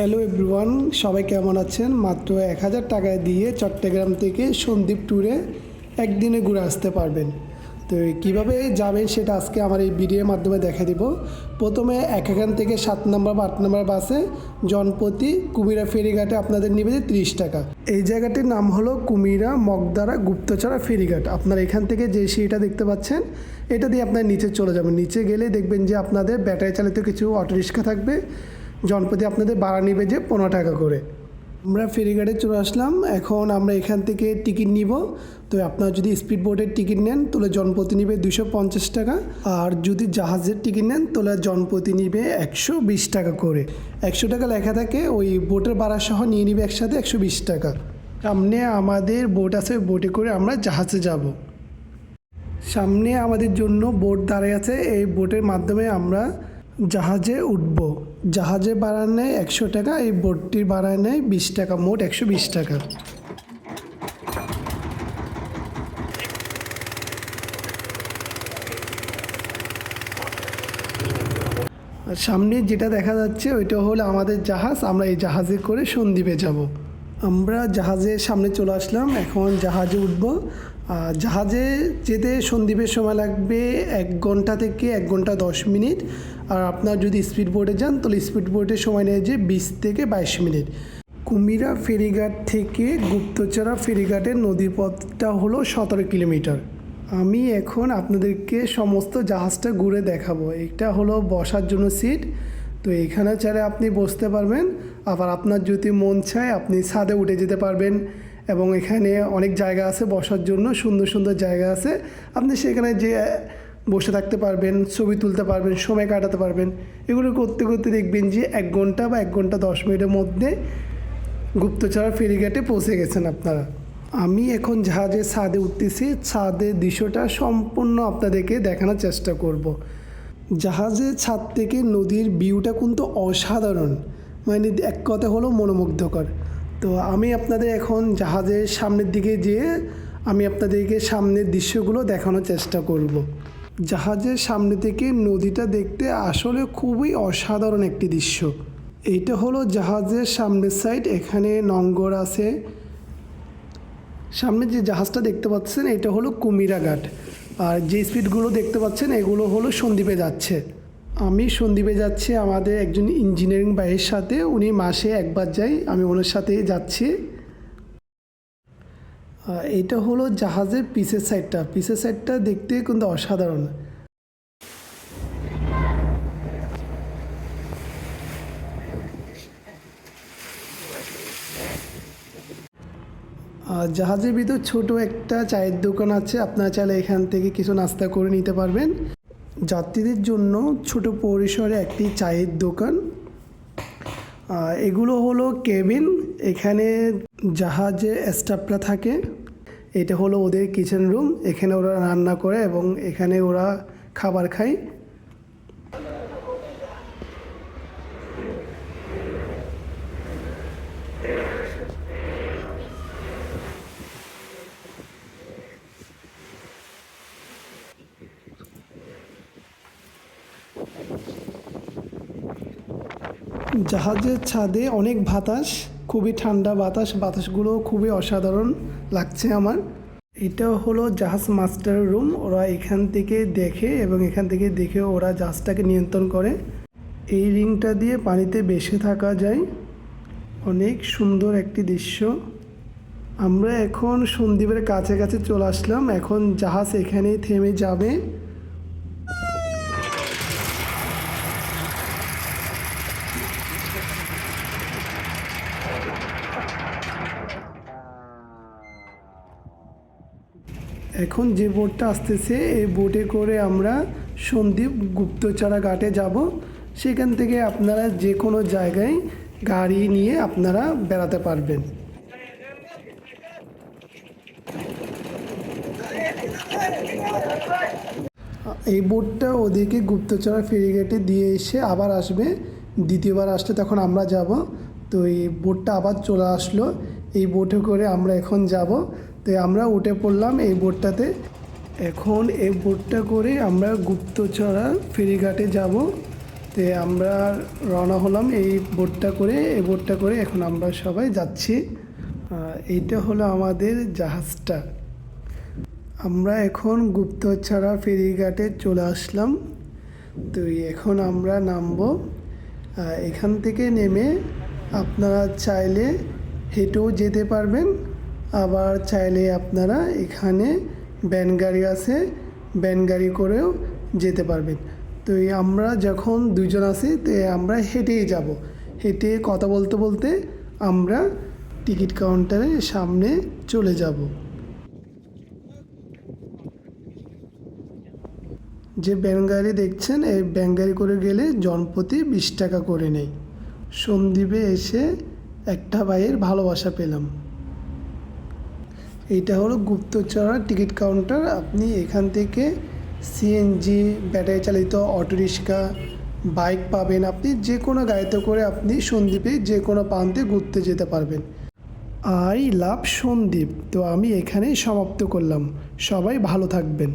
Hello everyone, সবাই কেমন আছেন? মাত্র এক হাজার টাকায় দিয়ে চট্টগ্রাম থেকে সন্দীপ ট্যুরে একদিনে ঘুরে আসতে পারবেন। তো কীভাবে যাবেন সেটা আজকে আমার এই ভিডিওর মাধ্যমে দেখা দিব। প্রথমে এক এখান থেকে সাত নম্বর বা আট নম্বর বাসে জনপ্রতি কুমিরা ফেরিঘাটে আপনাদের নেবে যে তিরিশ টাকা। এই জায়গাটির নাম হলো কুমিরা মগদারা গুপ্তচরা ফেরিঘাট। আপনারা এখান থেকে যে সিঁড়িটা দেখতে পাচ্ছেন, এটা দিয়ে আপনার নিচে চলে যাবেন। নিচে গেলে দেখবেন যে আপনাদের ব্যাটারি চালিত কিছু অটোরিক্সা থাকবে। জনপ্রতি আপনাদের ভাড়া নেবে যে পনেরো টাকা করে। আমরা ফেরিঘাটে চলে আসলাম। এখন আমরা এখান থেকে টিকিট নিব। তো আপনারা যদি স্পিড বোটের টিকিট নেন, তাহলে জনপ্রতি নিবে দুশো পঞ্চাশ টাকা। আর যদি জাহাজের টিকিট নেন, তাহলে জনপ্রতি নিবে একশো বিশ টাকা করে। একশো টাকা লেখা থাকে, ওই বোটের ভাড়া সহ নিয়ে নিবে একসাথে একশো বিশ টাকা। সামনে আমাদের বোট আছে বোটে করে আমরা জাহাজে যাব। সামনে আমাদের জন্য বোট দাঁড়িয়ে আছে। এই বোটের মাধ্যমে আমরা জাহাজে উঠব। জাহাজে ভাড়া নেয় একশো টাকা, এই বোটটির ভাড়া নেয় বিশ টাকা, মোট একশো বিশ টাকা। আর সামনে যেটা দেখা যাচ্ছে, ওইটা হলো আমাদের জাহাজ। আমরা এই জাহাজে করে সন্দ্বীপে যাব। আমরা জাহাজের সামনে চলে আসলাম, এখন জাহাজে উঠব। আর জাহাজে যেতে সন্দ্বীপের সময় লাগবে এক ঘণ্টা থেকে এক ঘণ্টা দশ মিনিট। আর আপনার যদি স্পিড বোটে যান, তাহলে স্পিড বোটের সময় নেয় যে বিশ থেকে বাইশ মিনিট। কুমিরা ফেরিঘাট থেকে গুপ্তচরা ফেরিঘাটের নদীপথটা হলো সতেরো কিলোমিটার। আমি এখন আপনাদেরকে সমস্ত জাহাজটা ঘুরে দেখাবো। এটা হলো বসার জন্য সিট। তো এখানে চাইলে আপনি বসতে পারবেন। আবার আপনার যদি মন চায়, আপনি ছাদে উঠে যেতে পারবেন। এবং এখানে অনেক জায়গা আছে বসার জন্য, সুন্দর সুন্দর জায়গা আছে। আপনি সেখানে যে বসে থাকতে পারবেন, ছবি তুলতে পারবেন, সময় কাটাতে পারবেন এগুলো করতে করতে দেখবেন যে এক ঘণ্টা বা এক ঘণ্টা দশ মিনিটের মধ্যে গুপ্তচরা ফেরিঘাটে পৌঁছে গেছেন আপনারা আমি এখন জাহাজের ছাদে উঠতেছি, ছাদের দৃশ্যটা সম্পূর্ণ আপনাদেরকে দেখানোর চেষ্টা করব। জাহাজের ছাদ থেকে নদীর ভিউটা কিন্তু অসাধারণ মানে এক কথা হলো মনোমুগ্ধকর তো আমি আপনাদের এখন জাহাজের সামনের দিকে যেয়ে আমি আপনাদেরকে সামনের দৃশ্যগুলো দেখানোর চেষ্টা করব। জাহাজের সামনে থেকে নদীটা দেখতে আসলে খুবই অসাধারণ একটি দৃশ্য। এইটা হলো জাহাজের সামনের সাইড এখানে নঙ্গর আছে। সামনে যে জাহাজটা দেখতে পাচ্ছেন, এটা হলো কুমিরা ঘাট। আর যে স্পিডগুলো দেখতে পাচ্ছেন, এগুলো হলো সন্দ্বীপে যাচ্ছে। আমি সন্দ্বীপে যাচ্ছি, আমাদের একজন ইঞ্জিনিয়ারিং ভাইয়ের সাথে, উনি মাসে একবার যাই, আমি ওনার সাথে যাচ্ছি। এটা হলো জাহাজের পিসের সাইডটা। পিসের সাইডটা দেখতে কিন্তু অসাধারণ। জাহাজের ভিতর ছোট একটা চায়ের দোকান আছে। আপনারা চাইলে এখান থেকে কিছু নাস্তা করে নিতে পারবেন। যাত্রীদের জন্য ছোট পরিসরে একটি চায়ের দোকান। এগুলো হলো কেবিন, এখানে জাহাজে স্টাফরা থাকে। এটা হলো ওদের কিচেন রুম, এখানে ওরা রান্না করে এবং এখানে ওরা খাবার খায়। জাহাজের ছাদে অনেক বাতাস, খুবই ঠান্ডা বাতাস, বাতাসগুলো খুবই অসাধারণ লাগছে আমার। এটা হলো জাহাজ মাস্টার রুম, ওরা এখান থেকে দেখে এবং এখান থেকে দেখে ওরা জাহাজটাকে নিয়ন্ত্রণ করে। এই রিংটা দিয়ে পানিতে বেসে থাকা যায়। অনেক সুন্দর একটি দৃশ্য। আমরা এখন সন্দ্বীপের কাছে কাছে চলে আসলাম। এখন জাহাজ এখানেই থেমে যাবে। এখন যে বোটটা আসতেছে, এই বোটে করে আমরা সন্দীপ গুপ্তচরা ঘাটে যাব। সেখান থেকে আপনারা যে কোনো জায়গায় গাড়ি নিয়ে আপনারা বেড়াতে পারবেন। এই বোটটা ওদেরকে গুপ্তচরা ফেরিঘাটে দিয়ে এসে আবার আসবে। দ্বিতীয়বার আসলে তখন আমরা যাব। তো এই বোটটা আবার চলে আসলো। এই বোটে করে আমরা এখন যাব। তো আমরা উঠে পড়লাম এই বোটটাতে। এখন এই বোটটা করে আমরা গুপ্তচরা ফেরিঘাটে যাব। তো আমরা রওনা হলাম এই বোটটা করে, এই বোটটা করে এখন আমরা সবাই যাচ্ছি। এইটা হলো আমাদের জাহাজটা। আমরা এখন গুপ্তছড়া ফেরিঘাটে চলে আসলাম। তো এখন আমরা নামবো। এখান থেকে নেমে আপনারা চাইলে হেঁটেও যেতে পারবেন। আবার চাইলে আপনারা এখানে ব্যান গাড়ি আছে, ব্যান গাড়ি করেও যেতে পারবেন। তো আমরা যখন দুজন আছি, তো আমরা হেঁটেই যাব। হেঁটে কথা বলতে বলতে আমরা টিকিট কাউন্টারের সামনে চলে যাব। যে ব্যাঙ্গারি দেখছেন, এই ব্যাঙ্গারি করে গেলে জনপ্রতি বিশ টাকা করে নেই সন্দ্বীপে এসে একটা ভাইয়ের ভালোবাসা পেলাম। এইটা হলো গুপ্তচরা টিকিট কাউন্টার। আপনি এখান থেকে সিএনজি ব্যাটারি চালিত অটোরিক্সা বাইক পাবেন আপনি, যে কোনো গাড়িতে করে আপনি সন্দ্বীপে যে কোনো প্রান্তে ঘুরতে যেতে পারবেন। আই লাভ সন্দীপ তো আমি এখানেই সমাপ্ত করলাম। সবাই ভালো থাকবেন।